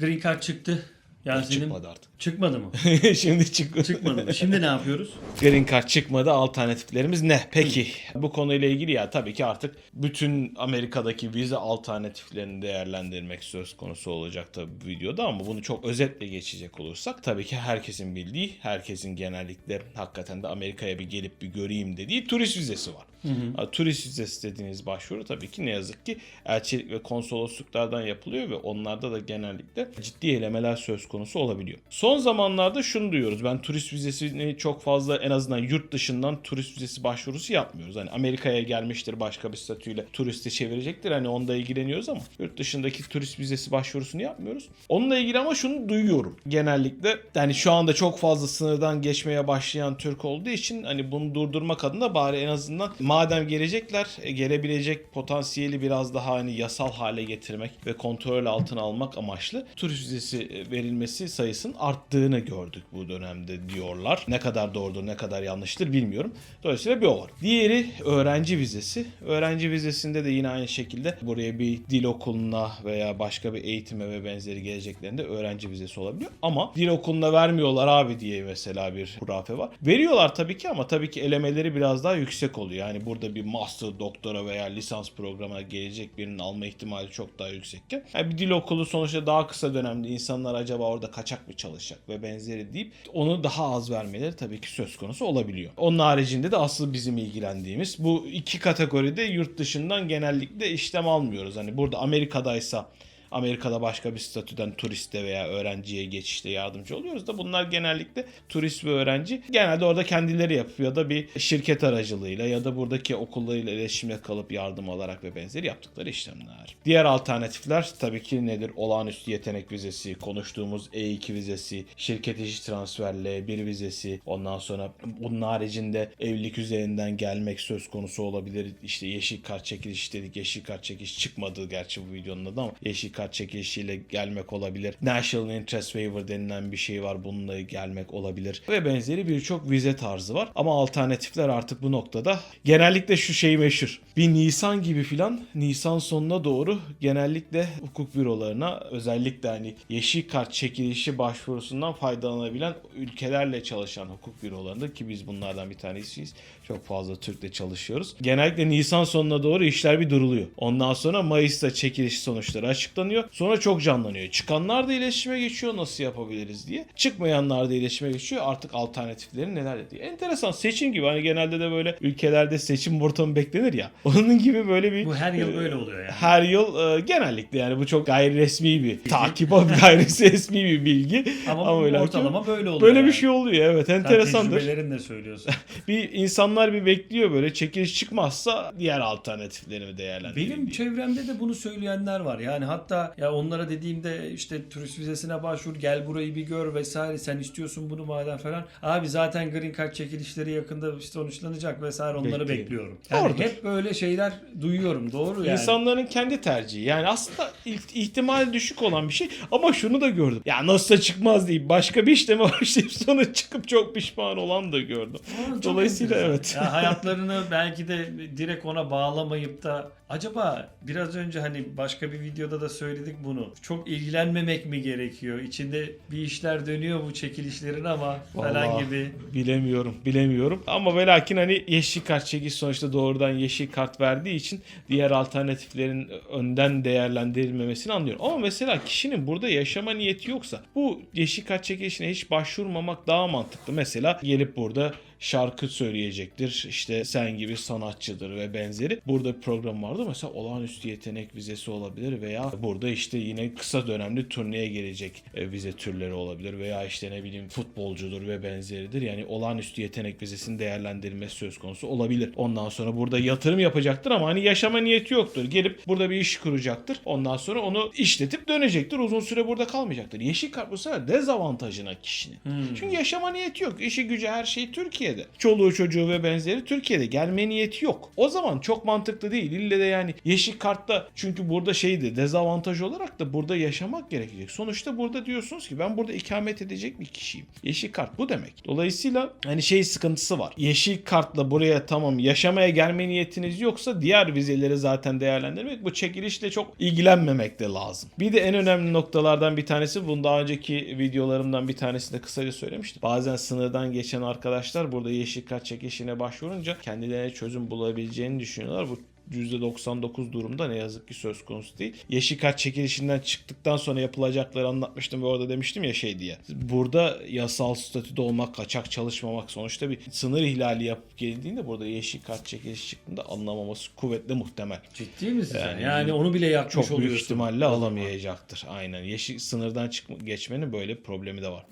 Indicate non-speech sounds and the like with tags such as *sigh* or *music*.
Green Card çıktı. Yani senin... Çıkmadı artık. Çıkmadı mı? *laughs* Şimdi çıkmadı. Çıkmadı mı? Şimdi ne yapıyoruz? Green Card çıkmadı. Alternatiflerimiz ne? Peki bu konuyla ilgili ya tabii ki artık bütün Amerika'daki vize alternatiflerini değerlendirmek söz konusu olacak tabii bu videoda ama bunu çok özetle geçecek olursak tabii ki herkesin bildiği, herkesin genellikle hakikaten de Amerika'ya bir gelip bir göreyim dediği turist vizesi var. Ha, Turist vizesi dediğiniz başvuru tabii ki ne yazık ki elçilik ve konsolosluklardan yapılıyor ve onlarda da genellikle ciddi elemeler söz konusu olabiliyor. Son zamanlarda şunu duyuyoruz. Ben turist vizesini çok fazla en azından yurt dışından turist vizesi başvurusu yapmıyoruz. Hani Amerika'ya gelmiştir başka bir statüyle turisti çevirecektir. Hani onda ilgileniyoruz ama yurt dışındaki turist vizesi başvurusunu yapmıyoruz. Onunla ilgili ama şunu duyuyorum. Genellikle yani şu anda çok fazla sınırdan geçmeye başlayan Türk olduğu için hani bunu durdurmak adına bari en azından madem gelecekler e, gelebilecek potansiyeli biraz daha hani yasal hale getirmek ve kontrol altına almak amaçlı turist vizesi e, verilmesi sayısının arttığını gördük bu dönemde diyorlar. Ne kadar doğrudur ne kadar yanlıştır bilmiyorum. Dolayısıyla bir o var. Diğeri öğrenci vizesi. Öğrenci vizesinde de yine aynı şekilde buraya bir dil okuluna veya başka bir eğitime ve benzeri geleceklerinde öğrenci vizesi olabiliyor. Ama dil okuluna vermiyorlar abi diye mesela bir hurafe var. Veriyorlar tabii ki ama tabii ki elemeleri biraz daha yüksek oluyor. Yani burada bir master, doktora veya lisans programına gelecek birinin alma ihtimali çok daha yüksekken. Yani bir dil okulu sonuçta daha kısa dönemde insanlar acaba orada kaçak mı çalışacak ve benzeri deyip onu daha az vermeleri tabii ki söz konusu olabiliyor. Onun haricinde de asıl bizim ilgilendiğimiz bu iki kategoride yurt dışından genellikle işlem almıyoruz. Hani burada Amerika'daysa Amerika'da başka bir statüden turiste veya öğrenciye geçişte yardımcı oluyoruz da bunlar genellikle turist ve öğrenci genelde orada kendileri yapıp ya da bir şirket aracılığıyla ya da buradaki okullarıyla iletişimde kalıp yardım alarak ve benzeri yaptıkları işlemler. Diğer alternatifler tabii ki nedir? Olağanüstü yetenek vizesi, konuştuğumuz E2 vizesi, şirket işi transfer L1 vizesi, ondan sonra bunun haricinde evlilik üzerinden gelmek söz konusu olabilir. İşte yeşil kart çekiliş dedik. Yeşil kart çekiliş çıkmadı gerçi bu videonun adı ama yeşil çekilişiyle gelmek olabilir. National Interest Waiver denilen bir şey var. Bununla gelmek olabilir. Ve benzeri birçok vize tarzı var. Ama alternatifler artık bu noktada genellikle şu şey meşhur. Bir Nisan gibi filan Nisan sonuna doğru genellikle hukuk bürolarına özellikle hani yeşil kart çekilişi başvurusundan faydalanabilen ülkelerle çalışan hukuk bürolarında ki biz bunlardan bir tanesiyiz. Çok fazla Türk'le çalışıyoruz. Genellikle Nisan sonuna doğru işler bir duruluyor. Ondan sonra Mayıs'ta çekiliş sonuçları açıklanıyor. Sonra çok canlanıyor. Çıkanlar da iletişime geçiyor nasıl yapabiliriz diye. Çıkmayanlar da iletişime geçiyor. Artık alternatifleri neler diye. Enteresan seçim gibi hani genelde de böyle ülkelerde seçim ortamı beklenir ya. *laughs* Onun gibi böyle bir Bu her yıl böyle oluyor yani. her yıl e, genellikle yani bu çok gayri resmi bir takip *laughs* gayri resmi bir bilgi. Ama, ve lakin ortalama böyle oluyor. böyle bir yani. şey oluyor evet Sen enteresandır. tecrübelerinle söylüyorsun. *laughs* Bir insanlar bir bekliyor böyle çekiliş çıkmazsa diğer alternatiflerimi değerlendireyim. Benim diye. çevremde de bunu söyleyenler var. Yani hatta ya onlara dediğimde işte turist vizesine başvur, gel burayı bir gör vesaire. Sen istiyorsun bunu madem falan. Abi zaten green card çekilişleri yakında sonuçlanacak vesaire onları Bekleyin. bekliyorum. Yani Doğrudur. hep böyle şeyler duyuyorum. Doğru yani. İnsanların kendi tercihi. Yani aslında iht- ihtimal düşük olan bir şey ama şunu da gördüm. Ya nasılsa çıkmaz deyip başka bir işleme *laughs* başlayıp sonra çıkıp çok pişman olan da gördüm. Çok Dolayısıyla evet. Ya *laughs* hayatlarını belki de direkt ona bağlamayıp da acaba biraz önce hani başka bir videoda da söyledik bunu. Çok ilgilenmemek mi gerekiyor? İçinde bir işler dönüyor bu çekilişlerin ama falan Vallahi gibi. Bilemiyorum, bilemiyorum. Ama ve lakin hani yeşil kart çekiş sonuçta doğrudan yeşil kart verdiği için diğer alternatiflerin önden değerlendirilmemesini anlıyorum. Ama mesela kişinin burada yaşama niyeti yoksa bu yeşil kart çekilişine hiç başvurmamak daha mantıklı. Mesela gelip burada şarkı söyleyecektir. İşte sen gibi sanatçıdır ve benzeri. Burada bir program vardı. Mesela olağanüstü yetenek vizesi olabilir veya burada işte yine kısa dönemli turneye gelecek e, vize türleri olabilir veya işte ne bileyim futbolcudur ve benzeridir. Yani olağanüstü yetenek vizesinin değerlendirilmesi söz konusu olabilir. Ondan sonra burada yatırım yapacaktır ama hani yaşama niyeti yoktur. Gelip burada bir iş kuracaktır. Ondan sonra onu işletip dönecektir. Uzun süre burada kalmayacaktır. Yeşil kart bu sefer dezavantajına kişinin. Çünkü yaşama niyeti yok. İşi gücü her şey Türkiye'de. Türkiye'de. Çoluğu çocuğu ve benzeri Türkiye'de. Gelme niyeti yok. O zaman çok mantıklı değil. İlle de yani yeşil kartta çünkü burada şeydi dezavantaj olarak da burada yaşamak gerekecek. Sonuçta burada diyorsunuz ki ben burada ikamet edecek bir kişiyim. Yeşil kart bu demek. Dolayısıyla hani şey sıkıntısı var. Yeşil kartla buraya tamam yaşamaya gelme niyetiniz yoksa diğer vizeleri zaten değerlendirmek bu çekilişle çok ilgilenmemek de lazım. Bir de en önemli noktalardan bir tanesi bunu daha önceki videolarımdan bir tanesinde kısaca söylemiştim. Bazen sınırdan geçen arkadaşlar burada yeşil kart çekilişine başvurunca kendilerine çözüm bulabileceğini düşünüyorlar. Bu %99 durumda ne yazık ki söz konusu değil. Yeşil kart çekilişinden çıktıktan sonra yapılacakları anlatmıştım ve orada demiştim ya şey diye. Burada yasal statüde olmak, kaçak çalışmamak sonuçta bir sınır ihlali yapıp geldiğinde burada yeşil kart çekilişi çıktığında anlamaması kuvvetle muhtemel. Ciddi misin sen? Yani Yani onu bile yapmış Çok büyük oluyorsun. ihtimalle O zaman. alamayacaktır. Aynen. Yeşil sınırdan çıkma, geçmenin böyle bir problemi de var.